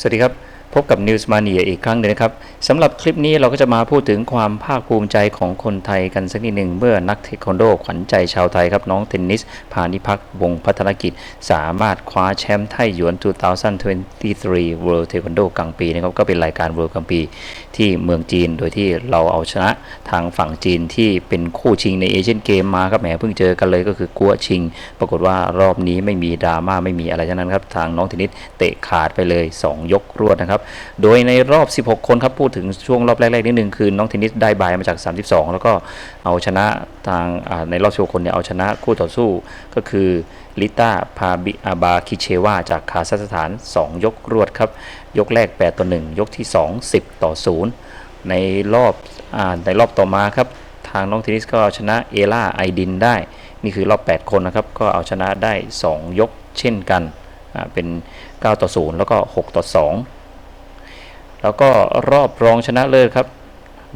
สวัสดีครับ พบกับ News Mania อีกครั้งหนึ่งนะครับสำหรับคลิปนี้เราก็จะมาพูดถึงความภาคภูมิใจของคนไทยกันสักนิดหนึ่งเมื่อนักเทควันโดขวัญใจชาวไทยครับน้องเทนนิสพานิพักวงพัฒนกิจ สามารถคว้าแชมป์ไทหยวน 2023 World Taekwondo กลางปีนะครับก็เป็นรายการ World กลางปี ที่เมืองจีนโดยที่เราเอาชนะทางฝั่งจีนที่เป็นคู่ชิงในเอเชียนเกมมาครับแหมเพิ่งเจอกันเลยก็คือกัวชิง ปรากฏว่ารอบนี้ไม่มีดราม่าไม่มีอะไรทั้งนั้นครับทางน้องเทนนิสเตะขาดไปเลย 2 ยกรวดนะครับโดยในรอบ 16 คนครับพูดถึงช่วงรอบแรกๆนิดนึงคือน้องเทนนิสได้บายมาจาก 32 แล้วก็เอาชนะทางในรอบ 16 คนเนี่ยเอาชนะคู่ต่อสู้ก็คือลิต้าพาบิอาบาคิเชวาจากคาซัคสถาน 2 ยกรวดครับ ยกแรก 8 ต่อ 1 ยกที่ 2 10 ต่อ 0 ในรอบอในรอบต่อมาครับ ทางน้องเทนนิสก็เอาชนะเอล่าไอดินได้ นี่คือรอบ 8 คนนะครับ ก็เอาชนะได้ 2 ยกเช่นกันเป็น 9 ต่อ 0 แล้วก็ 6 ต่อ 2 แล้วก็รอบรองชนะเลิศครับ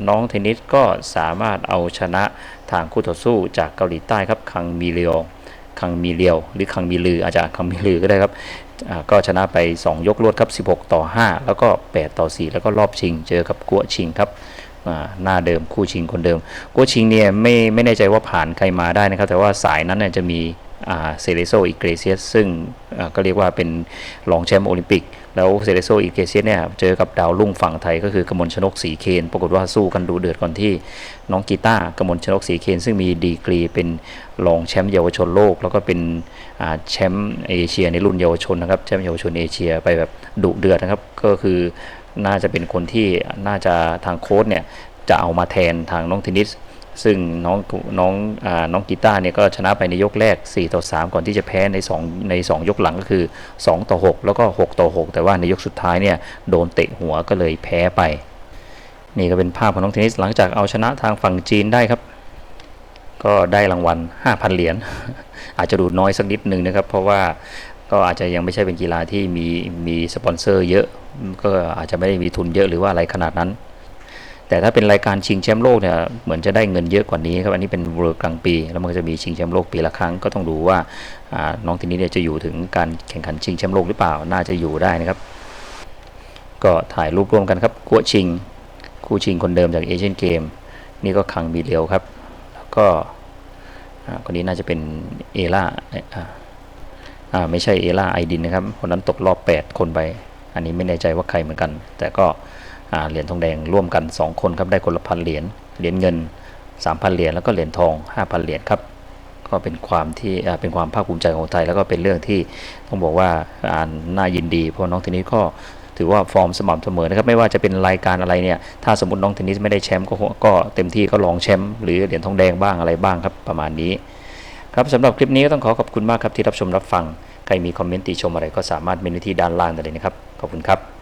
น้องเทนนิสก็สามารถเอาชนะทางคู่ต่อสู้จากเกาหลีใต้ครับคังมีเรียวคังมีเรียวหรือคังมีลืออาจจะคังมีลือก็ได้ครับก็ชนะไป 2 ยกรวดครับ 16 ต่อ 5 แล้วก็ 8 ต่อ 4 แล้วก็รอบชิง เจอกับกัวชิงครับหน้าเดิมคู่ชิงคนเดิมกัวชิงเนี่ยไม่ไม่แน่ใจว่าผ่านใครมาได้นะครับ แต่ว่าสายนั้นเนี่ยจะมีเซเลโซอิเกรเซียสซึ่งก็เรียกว่าเป็นรองแชมป์โอลิมปิก แล้วเซเลโซอิเกเซียสเนี่ยเจอกับดาวรุ่งฝั่งไทยก็คือกมลชนกสีเคน ปรากฏว่าสู้กันดูเดือดก่อนที่น้องกีตาร์กมลชนกสีเคน ซึ่งมีดีกรีเป็นรองแชมป์เยาวชนโลก แล้วก็เป็นแชมป์เอเชียในรุ่นเยาวชนนะครับแชมป์เยาวชนเอเชียไปแบบดุเดือดนะครับก็คือน่าจะเป็นคนที่น่าจะทางโค้ชเนี่ยจะเอามาแทนทางน้องเทนนิส ซึ่งน้องน้องอาน้องกีตาร์เนี่ยก็ชนะไปในยกแรก 4 ต่อ 3 ก่อนที่จะแพ้ใน2ใน 2 ยกหลังก็คือ 2 ต่อ 6 แล้วก็ 6 ต่อ 6 แต่ว่าในยกสุดท้ายเนี่ยโดนเตะหัวก็เลยแพ้ไป นี่ก็เป็นภาพของน้องเทนนิสหลังจากเอาชนะทางฝั่งจีนได้ครับ ก็ได้รางวัล 5,000 เหรียญอาจจะดูน้อยสักนิดหนึ่งนะครับ เพราะว่าก็อาจจะยังไม่ใช่เป็นกีฬาที่มีมีสปอนเซอร์เยอะ ก็อาจจะไม่ได้มีทุนเยอะหรือว่าอะไรขนาดนั้น แต่ถ้าเป็นรายการชิงแชมป์โลกเนี่ยเหมือนจะได้เงินเยอะกว่านี้ครับอันนี้เป็นเวิร์กลางปี แล้วมันก็จะมีชิงแชมป์โลกปีละครั้งก็ต้องดูว่าน้องทีนี้เนี่ยจะอยู่ถึงการแข่งขันชิงแชมป์โลกหรือเปล่าน่าจะอยู่ได้นะครับ ก็ถ่ายรูปร่วมกันครับกัวชิง คู่ชิงคนเดิมจากเอเชียนเกมนี่ก็คังมีเลียวครับ แล้วก็คนนี้น่าจะเป็นเอล่าไม่ใช่เอล่าไอดินนะครับคนนั้นตกรอบ 8 คนไป อันนี้ไม่แน่ใจว่าใครเหมือนกัน แต่ก็ เหรียญทองแดงร่วมกัน 2 คนครับได้คนละพันเหรียญเหรียญเงิน 3,000 เหรียญแล้วก็เหรียญทอง 5,000 เหรียญครับก็เป็นความที่เป็นความภาคภูมิใจของไทย แล้วก็เป็นเรื่องที่ต้องบอกว่าน่ายินดี เพราะน้องเทนนิสก็ถือว่าฟอร์มสม่ำเสมอนะครับไม่ว่าจะเป็นรายการอะไรเนี่ยถ้าสมมติน้องเทนนิสไม่ได้แชมป์ก็ก็เต็มที่ก็ลองแชมป์หรือเหรียญทองแดงบ้างอะไรบ้างครับประมาณนี้ ครับสำหรับคลิปนี้ก็ต้องขอขอบคุณมากครับที่รับชมรับฟัง ใครมีคอมเมนต์ติชมอะไรก็สามารถเมนที่ด้านล่างได้เลยนะครับขอบคุณครับ